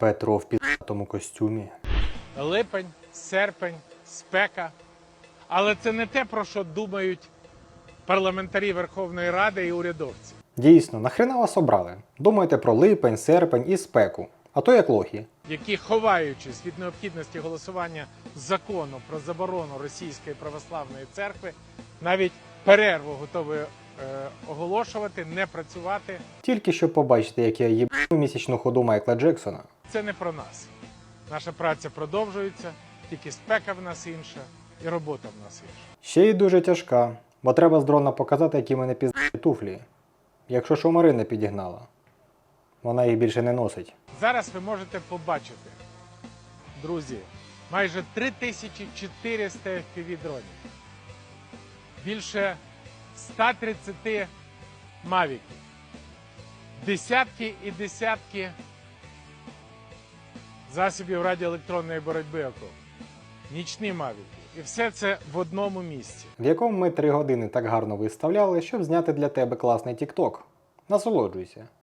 Петро в пі***тому костюмі. липень, серпень, спека. Але це не те, про що думають парламентарі Верховної Ради і урядовці. Дійсно, нахрена вас обрали? Думайте про липень, серпень і спеку. А то як лохи. які, ховаючись від необхідності голосування закону про заборону Російської православної церкви, навіть перерву готові оголошувати, не працювати. Тільки щоб побачити, як я їбну місячну ходу Майкла Джексона. Це не про нас. Наша праця продовжується, тільки спека в нас інша і робота в нас інша. Ще й дуже тяжка, бо треба з дрона показати, які мене пізді туфлі. Якщо що Марина підігнала. Вона їх більше не носить. Зараз ви можете побачити, друзі, майже 3400 fpv дронів, більше 130 мавіків, десятки і десятки засобів радіоелектронної боротьби ОКО, нічні мавіки. І все це в одному місці. в якому ми три години так гарно виставляли, щоб зняти для тебе класний тікток. Насолоджуйся.